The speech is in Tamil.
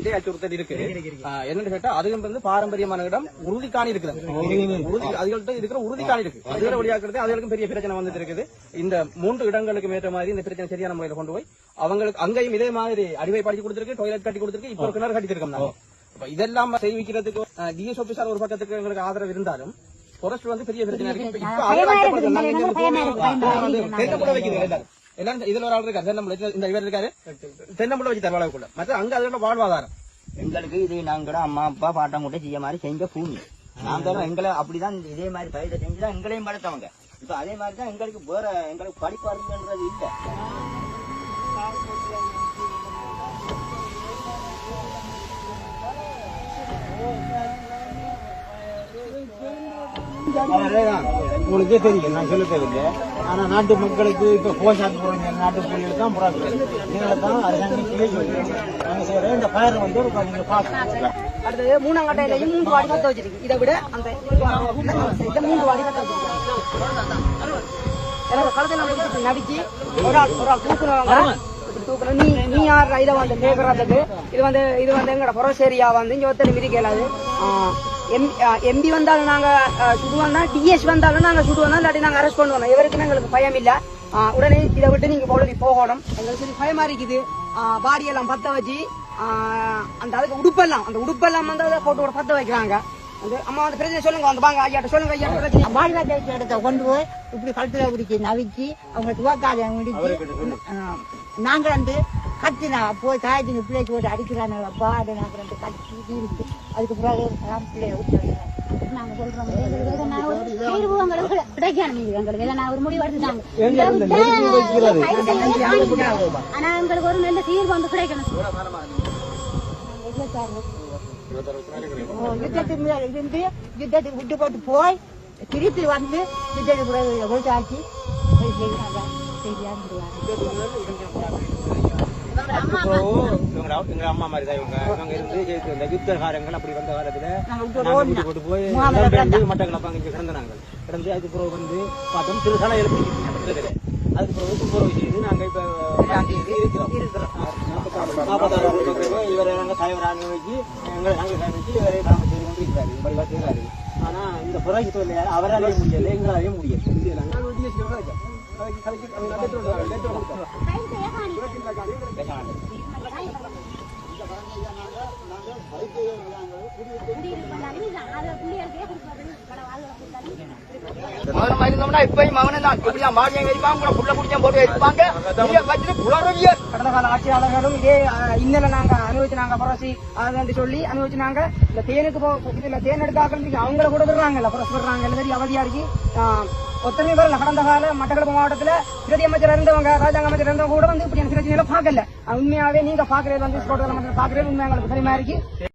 இதே அச்சுறுத்தல் இருக்கு. என்னன்னு கேட்டா அதுவும் வந்து பாரம்பரியமான இடம் உறுதிக்காணி இருக்குது உறுதி அதுகள்ட்ட இருக்கிற உறுதிக்காணி இருக்கு. அதுகளை வழியாக்குறது அதுகளுக்கும் பெரிய பிரச்சனை வந்துட்டு இருக்குது. இந்த மூன்று இடங்களுக்கு ஏற்ற மாதிரி இந்த பிரச்சனை சரியான முறையில கொண்டு போய் அவங்களுக்கு அங்கேயும் இதே மாதிரி அடிவை படிச்சு கொடுத்திருக்கு டாய்லெட் கட்டி கொடுத்திருக்கு இப்போ கிணறு கட்டி இருக்கோம் நாங்க. இதெல்லாம் செய்விக்கிறதுக்கு டிஎஸ் ஆபீசர் ஒரு பக்கத்துக்கு எங்களுக்கு ஆதரவு இருந்தாலும் forest வந்து பெரிய பிரச்சனை இருக்கு. எல்லாரும் இதுல ஒரு ஆள் இருக்காரு தென்னம்புள்ள இந்த இவர் இருக்காரு. தென்னம்புள்ள வச்சு தரவாளவுக்குள்ள மற்ற அங்க அதோட வாழ்வாதாரம்? எங்களுக்கு இது நாங்க அம்மா அப்பா பாட்டம் கூட செய்ய மாதிரி செஞ்ச பூமி. நாங்களும் எங்களை அப்படிதான் இதே மாதிரி பயிரை செஞ்சுதான் எங்களையும் படுத்தவங்க இப்ப அதே மாதிரிதான் எங்களுக்கு வேற எங்களுக்கு படிப்பு அறிவுன்றது இல்லை. உங்களுக்கே தெரியும் நான் சொல்ல தேவையில்லை ஆனா நாட்டு மக்களுக்கு இப்ப போஷாக்கு போறீங்க நாட்டு பிள்ளைகளுக்கு தான் புறாக்கு இதனால தான் அரசாங்கம் செய்ய சொல்லுங்க நாங்க செய்யறோம் இந்த பயிர் வந்து ஒரு நீங்க பார்க்கணும். அடுத்தது மூணாம் கட்டையிலையும் மூன்று வாடி கத்த வச்சிருக்கு. இதை விட அந்த இதை மூன்று வாடி கத்த வச்சிருக்காங்க எனக்கு கழுத்துல பிடிச்சி நடிச்சு ஒரு ஆள் ஒரு ஆள் தூக்குனவங்க. இப்படி நீ நீ யார்? இதை வந்து கேட்கறதுக்கு இது வந்து இது வந்து எங்களோட புறசேரியா வந்து இங்க ஒருத்தர் மிதி கேளாது எம்பி வந்தாலும் நாங்க அஹ், சுடுவோம்னா டிஎஸ் வந்தாலும் நாங்க சுடுவோம். இல்லாட்டி நாங்க அரெஸ்ட் பண்ணுவோம். இவருக்கு எங்களுக்கு பயம் இல்ல. உடனே இதை விட்டு நீங்க போலி போகணும். எங்களுக்கு சரி பயமா இருக்குது பாடி எல்லாம் பத்த வச்சு அந்த அதுக்கு உடுப்பெல்லாம் அந்த உடுப்பெல்லாம் வந்து அதை போட்டு கூட பத்த வைக்கிறாங்க. அந்த அம்மா வந்து பிரச்சனை சொல்லுங்க அந்த வாங்க ஐயாட்ட சொல்லுங்க ஐயா பிரச்சனை. வாழ்வாதாரத்தை இடத்த கொண்டு போய் இப்படி கழுத்துல பிடிச்சி நவிச்சு அவங்க துவக்காத முடிச்சு நாங்க வந்து கத்தினா போய் தாயத்துக்கு பிள்ளைக்கு போட்டு அடிக்கிறாங்க அப்பா அதை நாங்க ரெண்டு கத்தி இருக்கு அதுக்கு பிறகு நான் பிள்ளைய விட்டு நாங்க சொல்றோம். எங்களுக்கு எதனா ஒரு தீர்வு உங்களுக்கு கிடைக்கணும் எங்களுக்கு எதனா ஒரு முடிவு எடுத்துட்டாங்க. இதை விட்டா கைது செய்யவே காணிக்கிறாங்க. ஆனா எங்களுக்கு ஒரு நல்ல தீர்வு வந்து கிடைக்கணும். யுத்தத்துக்கு மேல இருந்து யுத்தத்துக்கு விட்டு போட்டு போய் திருப்பி வந்து யுத்தத்துக்கு விழுத்தாச்சு போய் செய்யறாங்க. செய்தியா இவங்க எங்க அம்மா மாதிரி தான் இவங்க. இவங்க இருந்து ஜெயிச்சு இந்த அப்படி வந்த காலத்துல போட்டு போய் மட்டக்களப்பாங்க இங்க கிடந்த நாங்கள் கிடந்து அதுக்கு பிறகு வந்து பார்த்தோம் திருசாலை எழுப்பி அதுக்கு பிறகு துப்புரவு செய்து நாங்க இப்ப இருக்கிறோம். நாற்பத்தாறு பக்கம் இவரை நாங்க தலைவராக வச்சு எங்களை நாங்க வச்சு இவரை நாம செய்து கொண்டு இருக்கிறாரு இப்படி செய்கிறாரு ஆனா இந்த புறகு தொழிலாளர் அவராலே முடியல எங்களாலே முடியல. மகனமா இருந்தோம்னா இப்பயும் மகனம் தான். இப்படியா மாடியம் வைப்பாங்க கூட புள்ள குடிச்சம் போட்டு வைப்பாங்க வச்சுட்டு புலரவிய. கடந்த கால ஆட்சியாளர்களும் இதே இன்னல நாங்க அனுபவிச்சு நாங்க புரசி அதுன்னு சொல்லி அனுபவிச்சு நாங்க இந்த தேனுக்கு போ இதுல தேன் எடுக்காக்கள் அவங்கள கூட விடுறாங்கல்ல புரசி விடுறாங்க எல்லாரும் அவதியா இருக்கு. ஒத்தனை பேர் கடந்த கால மட்டக்களப்பு மாவட்டத்துல பிரதி அமைச்சர் இருந்தவங்க ராஜாங்க அமைச்சர் இருந்தவங்க கூட வந்து இப்படி பிரச்சனைகளை பார்க்கல உண்மையாவே நீங்க பாக்குறது வந்து பாக்குறது உண்மை எங்களுக்கு சரிமா இருக்கு